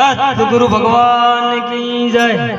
સતગુરુ ભગવાન કી જય